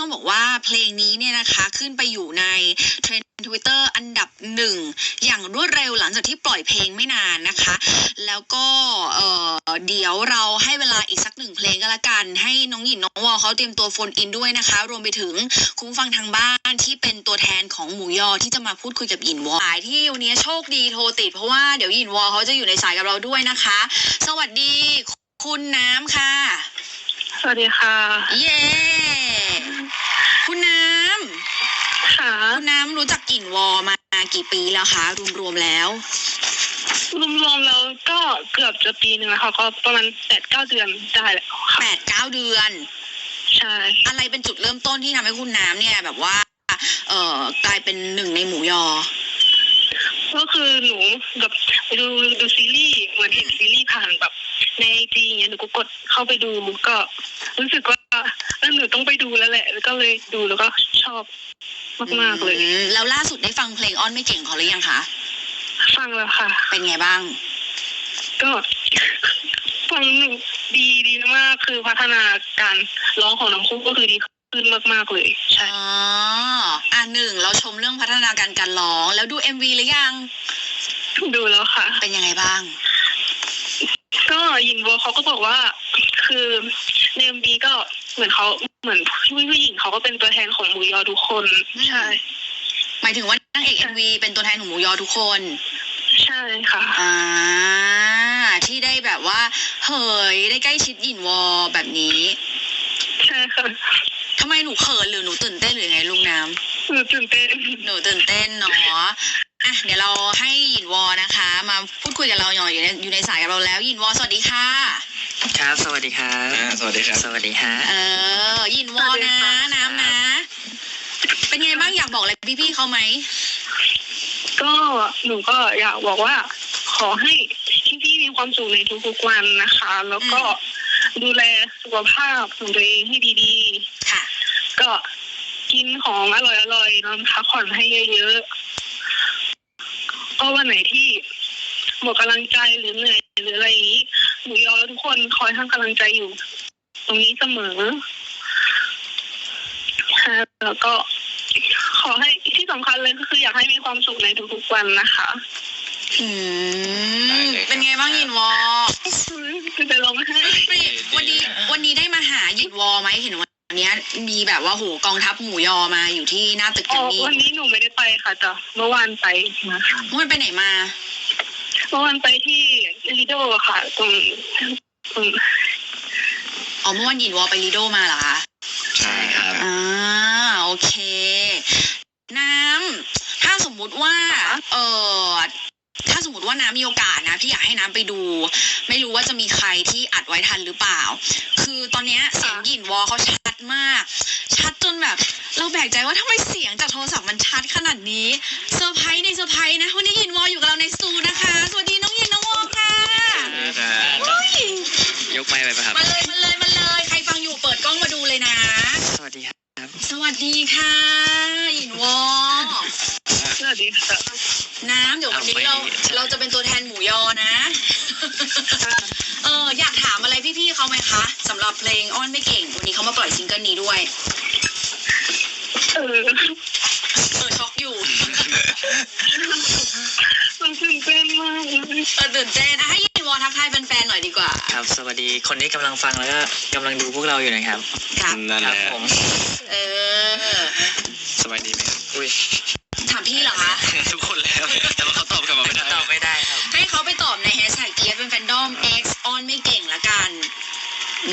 ต้องบอกว่าเพลงนี้เนี่ยนะคะขึ้นไปอยู่ในเทรนด์ทวิตเตอร์อันดับหนึ่งอย่างรวดเร็วหลังจากที่ปล่อยเพลงไม่นานนะคะ แล้วก็เอ่อเดี๋ยวเราให้เวลาอีกสักหนึ่งเพลงก็แล้วกัน ให้น้องหยินน้องวอเขาเตรียมตัวโฟนอินด้วยนะคะ รวมไปถึงคุณผู้ฟังทางบ้านที่เป็นตัวแทนของหมูยอที่จะมาพูดคุยกับหยินวอสายที่วันนี้โชคดีโทรติดเพราะว่าเดี๋ยวหยินวอเขาจะอยู่ในสายกับเราด้วยนะคะ สวัสดีคุณน้ำค่ะ สวัสดีค่ะ เย้ คุณน้ำค่ะคุณน้ำรู้จักกลิ่นวอมากี่ปีแล้วคะรวมๆแล้วรวมๆแล้วก็เกือบจะปีหนึ่งแล้วค่ะก็ประมาณแปดเก้าเดือนได้แล้วค่ะแปดเก้าเดือนใช่อะไรเป็นจุดเริ่มต้นที่ทำให้คุณน้ำเนี่ย แบบว่า เอ่อกลายเป็นหนึ่งในหมูยอ ก็คือหนูแบบไปดูดูซีรีส์เหมือนเห็นซีรีส์ผ่านแบบในไอจีเงี้ยหนูก็กดเข้าไปดูก็รู้สึกว่าเออ หนูต้องไปดูแล้วแหละแล้วก็เลยดูแล้วก็ชอบมากๆเลย อืมแล้วล่าสุดได้ฟังเพลงอ้อนไม่เก่งเขาหรือยังคะ ฟังแล้วค่ะ เป็นไงบ้าง ก็ ฟังหนูดีดีมากคือพัฒนาการร้องของน้องคู่ก็คือดีขึ้นมากๆเลย ใช่ อ๋อ อะหนึ่งเราชมเรื่องพัฒนาการการร้อง แล้วดู MV หรือยัง ดูแล้วค่ะ เป็นยังไงบ้าง ก็ยินโวเขาก็บอกว่า คือในเอ็มบีก็ เหมือนเขาเหมือนผู้ผู้หญิงเขาก็เป็นตัวแทนของหมูยอทุกคนใช่หมายถึงว่านางเอก MV เป็นตัวแทนของหมูยอทุกคน ใช่ค่ะอ่าที่ได้แบบว่าเฮ้ยได้ใกล้ชิดหยินวอแบบนี้ใช่ค่ะทำไมหนูเขินหรือหนูตื่นเต้นหรือไงลุงน้ำหนูตื่นเต้นหนูตื่นเต้นเนาะอะเดี๋ยวเราให้หยินวอนะคะ มาพูดคุยกับเราหน่อยอยู่ในอยู่ในสายกับเราแล้วหยินวอสวัสดีค่ะ ครับ สวัสดีครับอ่าสวัสดีครับ สวัสดีฮะเออหยินวอนะ น้ำนะ เป็นไงบ้างอยากบอกอะไรพี่ๆเขาไหม ก็หนูก็อยากบอกว่า ขอให้พี่ๆมีความสุขในทุกๆวันนะคะ แล้วก็ดูแลสุขภาพของตัวเองให้ดีค่ะ ๆ ก็กินของอร่อยๆนอนพักผ่อนให้เยอะๆก็วันไหนที่หมดกำลังใจหรือเหนื่อยหรืออะไรอย่างนี้ หนูยอทุกคนคอยให้กำลังใจอยู่ ตรงนี้เสมอค่ะแล้วก็ขอให้ที่สำคัญเลยก็คืออยากให้มีความสุขในทุกๆวันนะคะอืได้มเลยครับเป็นไงบ้างหยินวอคือจะร้องไห้วันนี้วันนี้ได้มาหาหยินวอไหมเห็นวันเนี้ยมีแบบว่าโหกองทัพหมูยอมาอยู่ที่หน้าตึกอ๋กัอนนี่วันนี้หนูไม่ได้ไปค่ะแต่เมื่อวานไปมาค่ะเมื่อวันไปไหนมา เมื่อวานไปที่ ลิโดค่ะตรงตรงอ๋อเมื่อวันหยินวอไปลีโดมาเหรอคะใช่ครับอ่าโอเค น้ำถ้าสมมุติว่า เออถ้าสมมติว่าน้ำมีโอกาสนะพี่อยากให้น้ำไปดู ไม่รู้ว่าจะมีใครที่อัดไว้ทันหรือเปล่า คือตอนเนี้ยเสียงหยินวอเขาชัดมาก ชัดจนแบบ เราแปลกใจว่าทำไมเสียงจากโทรศัพท์มันชัดขนาดนี้เซอร์ไพรส์ในเซอร์ไพรส์นะวันนี้หยินวออยู่กับเราในสตูนะคะสวัสดีน้องหยินน้องวอค่ะเฮ้ย ยกไม้ไปปะครับ มาเลยมาเลยมาเลย ใครฟังอยู่เปิดกล้องมาดูเลยนะ สวัสดีครับ สวัสดีค่ะหยินวอ สวัสดีค่ะ น้ำเดี๋ยววันนี้เรา เอาไป เราจะเป็นตัวแทนหมูยอนะ เอออยากถามอะไรพี่ๆเขาไหมคะสำหรับเพลงอ้อนไม่เก่งวันนี้เขามาปล่อยซิงเกิลนี้ด้วยเออเออช็อกอยู่มันตื่นเต้นมากเลยเออตื่นเต้นอะให้ยินวอทักทายแฟนๆหน่อยดีกว่า ครับ สวัสดีคนที่กำลังฟังแล้วก็กำลังดูพวกเราอยู่นะครับ ครับนั่นคแหรับละผม เออสบายดีไหมครับอุ้ย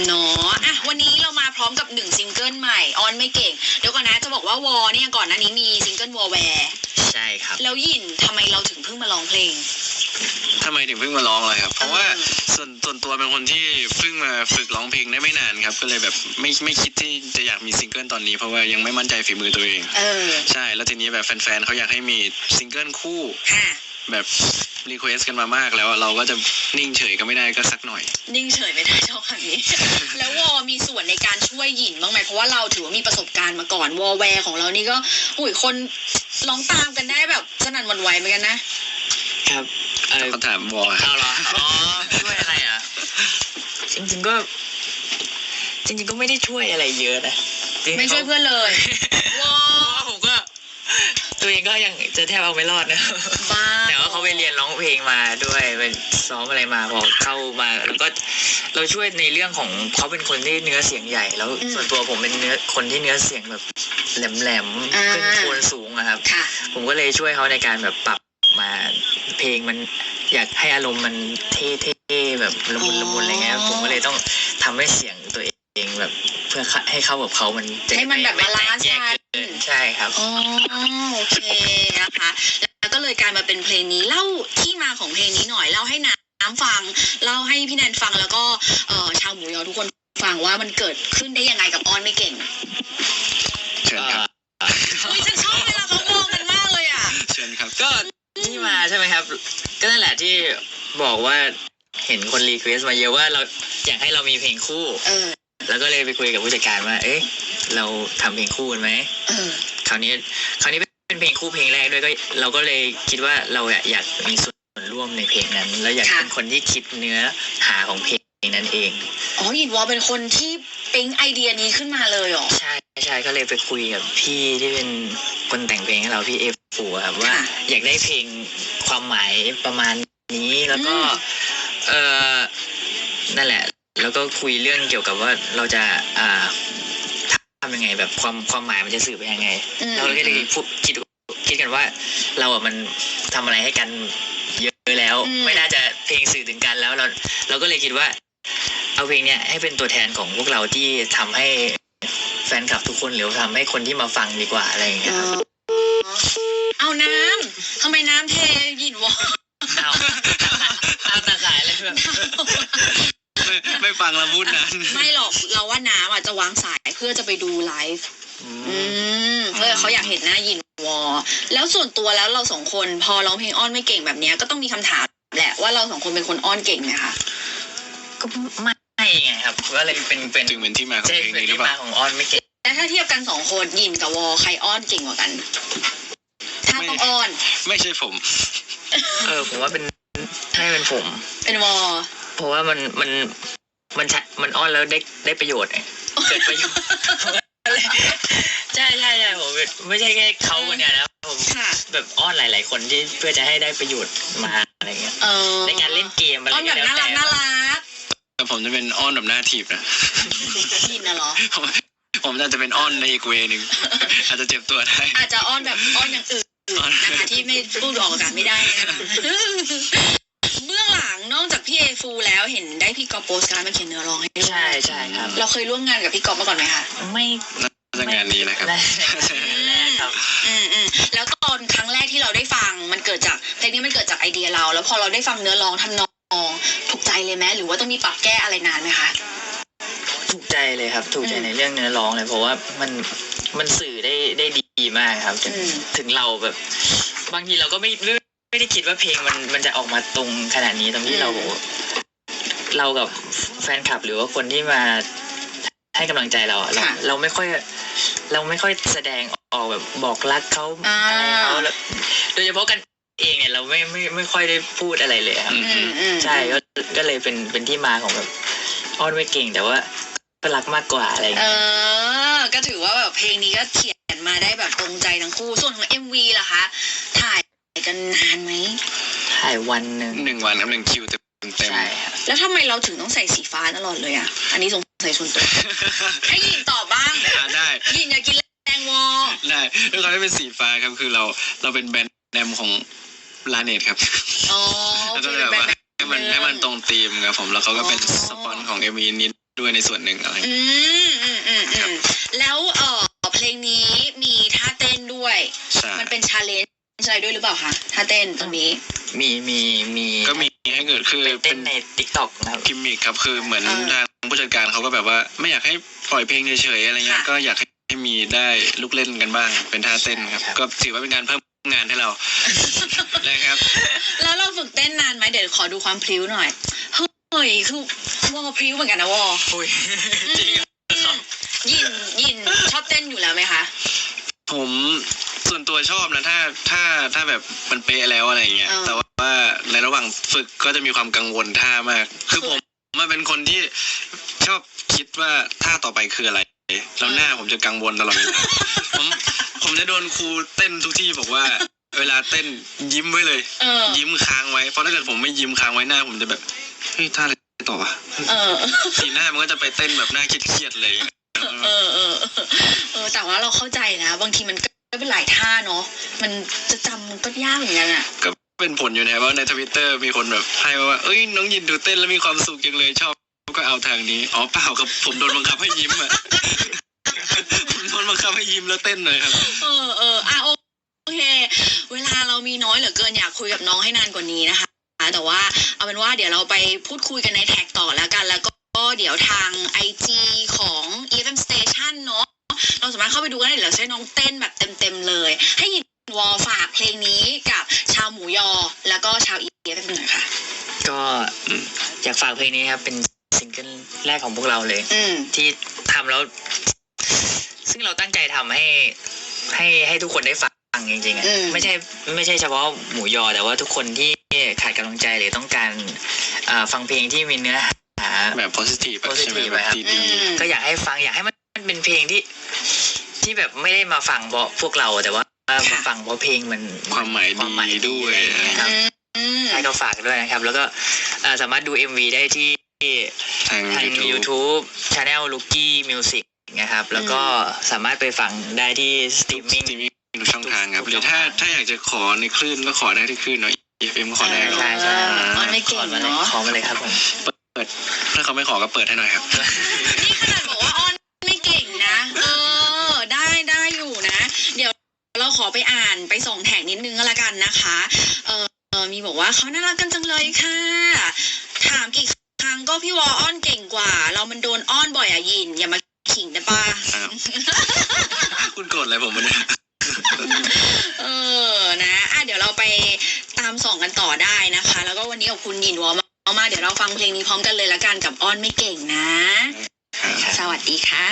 เนาะอะวันนี้เรามาพร้อมกับหนึ่งซิงเกิลใหม่ออนไม่เก่ง เดี๋ยวก่อนนะจะบอกว่าวอเนี่ยก่อนหน้านี้มีซิงเกิลวอแวร์ใช่ครับแล้วยินทำไมเราถึงเพิ่งมาร้องเพลง ทำไมถึงเพิ่งมาร้องเลยครับ เพราะว่าเออส่วนส่วนตัวเป็นคนที่เพิ่งมาฝึกร้องเพลงได้ไม่นานครับ ก็เลยแบบไม่ไม่คิดที่จะอยากมีซิงเกิลตอนนี้เพราะว่ายังไม่มั่นใจฝีมือตัวเอง เออใช่ แล้วทีนี้แบบแฟนๆเขาอยากให้มีซิงเกิลคู่ ค่ะ แบบ รีเควสกันมามากแล้วอะเราก็จะนิ่งเฉยก็ไม่ได้ก็สักหน่อย นิ่งเฉยไม่ได้ชอบคำนี้ แล้ววอมีส่วนในการช่วยหยินบ้างไหมเพราะว่าเราถือว่ามีประสบการณ์มาก่อนวอแวร์ของเรานี่ก็อุ้ยคนร้องตามกันได้แบบสนั่นหวันไหวเหมือนกันนะครับเออเขาถามวอครับเอาเหรออ๋อช่วยอะไรอะจริงๆก็ จริง ๆ ก็ไม่ได้ช่วยอะไรเยอะนะไม่ช่วยเพื่อนเลยว้า เพราะว่าผมก็ ตัวเองก็ยังจะแทบเอาไม่รอดนะบ้าแต่ว่าเขาไปเรียนร้องเพลงมาด้วยไปซ้อมอะไรมาพอเข้ามาแล้วก็เราช่วยในเรื่องของเขาเป็นคนที่เนื้อเสียงใหญ่ แล้วส่วนตัวผมเป็นเนื้อคนที่เนื้อเสียงแบบแหลมๆขึ้นโทนสูงอะครับค่ะผมก็เลยช่วยเขาในการแบบปรับมาเพลงมันอยากให้อารมณ์มันเท่ๆแบบละมุนละมุนอะไรเงี้ยอ๋อผมก็เลยต้องทำให้เสียงตัวเองแบบเพื่อให้เข้ากับเขามันจะให้มันแบบไแตกบาลานซ์แยกกันเกิน ใช่ครับ อ๋อโอเคนะคะ แล้วก็เลยกลายมาเป็นเพลงนี้เล่าที่มาของเพลงนี้หน่อยเล่าให้น้ำฟังเล่าให้พี่แนนฟังแล้วก็เอ่อชาวหมูยอทุกคนฟังว่ามันเกิดขึ้นได้ยังไงกับออนไม่เก่งเชิญครับอุ้ยฉันชอบเวลาเขามองกันมากเลยอะเชิญครับ ก็ที่มาใช่ไหมครับ ก็นั่นแหละที่บอกว่าเห็นคนรีเควสต์มาเยอะว่าเราอยากให้เรามีเพลงคู่ เออ แล้วก็เลยไปคุยกับผู้จัดการว่า เอ๊ะ เราทำเพลงคู่กันไหมเออคราวนี้ คราวนี้เป็นเพลงคู่เพลงแรกด้วยก็ เราก็เลยคิดว่าเราอะอยากมีส่วนร่วมในเพลงนั้น แล้วอยากค่ะเป็นคนที่คิดเนื้อหาของเพลงนั้นเอง อ๋อหยินวอเป็นคนที่ปิ๊งไอเดียนี้ขึ้นมาเลยเหรอ ใช่ใช่ก็เลยไปคุยกับพี่ที่เป็นคนแต่งเพลงให้เราพี่เอฟฟูครับว่าค่ะอยากได้เพลงความหมายประมาณนี้แล้วก็อืมเออนั่นแหละ แล้วก็คุยเรื่องเกี่ยวกับว่าเราจะอ่าทำยังไงแบบความความหมายมันจะสื่อไปยังไงอืมเราก็เลยพูดคิดคิดกันว่า เราอะมันทำอะไรให้กันเยอะแล้วอืมไม่น่าจะเพลงสื่อถึงกันแล้วเราเราก็เลยคิดว่า เอาเพลงเนี้ยให้เป็นตัวแทนของพวกเราที่ทำให้แฟนคลับทุกคนหรือทำให้คนที่มาฟังดีกว่าอะไรอย่างเงี้ยครับเอาน้ำทำไมน้ำเทหยินวอเอาเอาตาขายเลยแบบ ไม่ไม่ฟังแล้วพูดนานไม่หรอกเราว่าน้ำอะจะวางสายเพื่อจะไปดูไลฟ์อืมเพื่อเขาอยากเห็นหน้ายินวอแล้วส่วนตัวแล้วเราสองคนพอร้องเพลงอ้อนไม่เก่งแบบเนี้ยก็ต้องมีคำถามแหละว่าเราสองคนเป็นคนอ้อนเก่งไหมคะก็ไม่ไงครับก็เลยเป็นเป็นจึงเป็นที่มาของใช่เพลงเป็นนี้หรือที่เปมาล่าของออนไม่เก่งแล้วถ้าเทียบกันสองคนยินกับวอใครอ้อนเก่งกว่ากัน ถ้าต้องอ้อน ไม่ใช่ผม เออผมว่าเป็นให้เป็นผม เป็นวอ เพราะว่ามันมันมันใช้มันอ้อนแล้วได้ได้ประโยชน์ไงเกิดประโยชน์ใช่ใช่ใช่ผมไม่ใช่แค่เขาคนเดียวนะผมค่ะแบบอ้อนหลาย ๆ คนที่เพื่อจะให้ได้ประโยชน์มาอะไรเงี้ยเออในการเล่นเกมอะไรอ้อนแบก็บแล้วน่ารัแต่กน่ารักแต่ผมจะเป็นอ้อนแบบหน้าถีบนะยินนะเหรอผมผมอาจจะเป็นอ้อนในอีกเวนึงอาจจะเจ็บตัวได้อาจจะอ้อนแบบอ้อนอย่างอื่นนะคะที่ไม่พูดออกอากาศไม่ได้นะคะเบื้องหลังน อกจากพี่เอฟูแล้วเห็นได้พี่กอฟโปสการดมาเขียนเนื้อร้องให้ด้วยใช่ใช่ครับ เราเคยร่วมงานกับพี่กอฟมาก่อนไหมคะไม่น่าจะงานนี้นะครับแรกแรกครับ อืมอืมแล้วตอนครั้งแรกที่เราได้ฟังมันเกิดจากเพลงนี้มันเกิดจากไอเดียเรา แล้วพอเราได้ฟังเนื้อร้องทำนองถูกใจเลยไหมหรือว่าต้องมีปรับแก้อะไรนานไหมคะถูกใจเลยครับ ถูกใจอืมในเรื่องเนื้อร้องเลย เพราะว่ามันมันสื่อได้ได้ดีมากครับ ถึงอืมถึงเราแบบ บางทีเราก็ไม่ไม่ ไม่ได้คิดว่าเพลงมันมันจะออกมาตรงขนาดนี้ตรงที่เราบอกว่าเรากับแฟนคลับหรือว่าคนที่มาให้กำลังใจเราอะเราค่ะเราไม่ค่อย เราไม่ค่อยแสดงออกแบบบอกรักเขาอ่าอะไรเขาแล้วโดยเฉพาะกันเองเนี่ยเราไม่ไม่ไม่ค่อยได้พูดอะไรเลยครับอืมอืมอืมใช่ก็ก็เลยเป็นเป็นที่มาของแบบอ้อนไม่เก่งแต่ว่าก็รักมากกว่าอะไรอย่างเอเงี้ยอก็ถือว่าแบบเพลงนี้ก็เขียนมาได้แบบตรงใจทั้งคู่ส่วนของ MV ล่ะคะ ถ่าย กันนานไหม ถ่ายวันหนึ่งหนึ่งวันครับหนึ่งคิวเต็มเต็ม ใช่ครับแล้วทำไมเราถึงต้องใส่สีฟ้าตลอดเลยอะ อันนี้สงสัยส่วนตัว ให้ยินตอบบ้างอ่าได้ ยินอย่ากินแตงโมได้ด้วยความที่เป็นสีฟ้าครับคือเราเราเป็นแบรนด์แนมของลาเนตครับอ๋อโอแล้วเคก็เป็แบนบแบบว่าให้มันให้มันตรงธีมครับผมแล้วเขาก็เป็นสปอนของเอมีนิดด้วยในส่วนหนึ่งอะไรอืมอืมอืมอืมแล้วเออเพลงนี้มีท่าเต้นด้วย ใช่มันเป็นชาเลนจ์ อะไรด้วยหรือเปล่าคะท่าเต้นตรงนี้ มีมีมีก็มีให้เกิดคือไปเป็เต้นนในติ๊กต็อกนะครับกิมมิคครับคือเหมือนเออทางผู้จัดการเขาก็แบบว่า ไม่อยากให้ปล่อยเพลงเฉยๆอะไรเงี้ยค่ะก็อยากให้มีได้ลูกเล่นกันบ้าง เป็นท่าเต้นครับครับ ก็ถือว่าเป็นการเพิ่มงานให้เรานะครับ แล้วเราฝึกเต้นนานไหมเดี๋ยวขอดูความพลิ้วหน่อยเฮ้ยคือวอพลิ้วเหมือนกันนะวออุ้ยจริงเหรอยินยินชอบเต้นอยู่แล้วไหมคะ ผม ส่วนตัวชอบนะถ้าถ้าถ้าแบบมันเป๊ะแล้วอะไรเงี้ย เออ แต่ว่าในระหว่างฝึกก็จะมีความกังวลท่ามาก คือผมมันเป็นคนที่ชอบคิดว่าท่าต่อไปคืออะไร แล้วหน้าผมจะกังวลตลอดเวลาผมผมจะโดนครูเต้นทุกที่บอกว่า เวลาเต้นยิ้มไว้เลย เออ ยิ้มค้างไว้ เพราะถ้าเกิดผมไม่ยิ้มค้างไว้หน้า ผมจะแบบเฮ้ยท่าอะไรต่อวะเออ สีหน้ามันก็จะไปเต้นแบบหน้าเครียดๆเลย เออเออเออแต่ว่าเราเข้าใจนะ บางทีมันก็ เป็นหลายท่าเนาะ มันจะจำมันก็ยากเหมือนกันอะก็เป็นผลอยู่นะว่าในทวิตเตอร์มีคนแบบให้มาว่า เอ้ยน้องยินดูเต้นแล้วมีความสุขจังเลยชอบก็เอาทางนี้ อ๋อเปล่าครับผมโดนบังคับให้ยิ้มอะผมโดนบังคับให้ยิ้มแล้วเต้นเลยครับ เออเอออะโอโอเค เวลาเรามีน้อยเหลือเกินอยากคุยกับน้องให้นานกว่านี้นะคะ แต่ว่าเอาเป็นว่าเดี๋ยวเราไปพูดคุยกันในแท็กต่อแล้วกัน แล้วก็เดี๋ยวทาง IG ของ EFM Station เนาะ เราสามารถเข้าไปดูกันได้เดี๋ยวเราจะให้น้องเต้นแบบเต็มๆเลย ให้ยินวอลฝากเพลงนี้กับชาวหมูยอ แล้วก็ชาว EFM หน่อยค่ะ ก็อยากฝากเพลงนี้ครับ เป็นซิงเกิลแรกของพวกเราเลย อืม ที่ทำแล้ว ซึ่งเราตั้งใจทำให้ ให้ให้ทุกคนได้ฟังจริงๆอะอืม ไม่ใช่ไม่ใช่เฉพาะหมูยอแต่ว่าทุกคนที่ขาดกำลังใจหรือต้องการอ่าฟังเพลงที่มีเนื้อหา แบบ positive อะใช่ไหม positive แบบครับดีอืม ก็อยากให้ฟังอยากให้มัน มันเป็นเพลงที่ ที่แบบไม่ได้มาฟังเพราะพวกเราแต่ว่ามาฟังเพราะเพลงมันๆความหมายความหมายดีด้วยอะไรอย่างเงี้ยครับอืมให้เขาฝากด้วยนะครับ แล้วก็อ่าสามารถดู MV ได้ที่ทางทาง YouTube YouTube Channel Lucky Music นะครับ แล้วก็สามารถไปฟังได้ที่สตรีมมิ่งสตรีมมิ่งทุกช่องทางครับทุกหรือช่องถ้าทางถ้าอยากจะขอในคลื่นก็ขอได้ที่คลื่นเนาะ FM ก็ขอได้ใช่ใช่ออนไม่เก่งขอมาเลยเนาะขอมาเลยครับผมถ้าเขาไม่ขอก็เปิดให้หน่อยครับ นี่ขนาดบอกว่าอ้อนไม่เก่งนะ เออ ได้ได้อยู่นะ เดี๋ยว เราขอไปอ่านไปส่งแท็กนิดนึงก็แล้วกันนะคะเออเออมีบอกว่าเขาน่ารักกันจังเลยค่ะ ถามกี่ครั้งก็พี่วออ้อนเก่งกว่า เรามันโดนอ้อนบ่อยอะยิน อย่ามาขิงนะป้าอ้าวคุณโกรธอะไรผมวะเนี่ยเออนะอะเดี๋ยวเราไปตามส่องกันต่อได้นะคะ แล้วก็วันนี้ขอบคุณยินวอมากมาเดี๋ยวเราฟังเพลงนี้พร้อมกันเลยละกันกับอ้อนไม่เก่งนะ สวัสดีค่ะ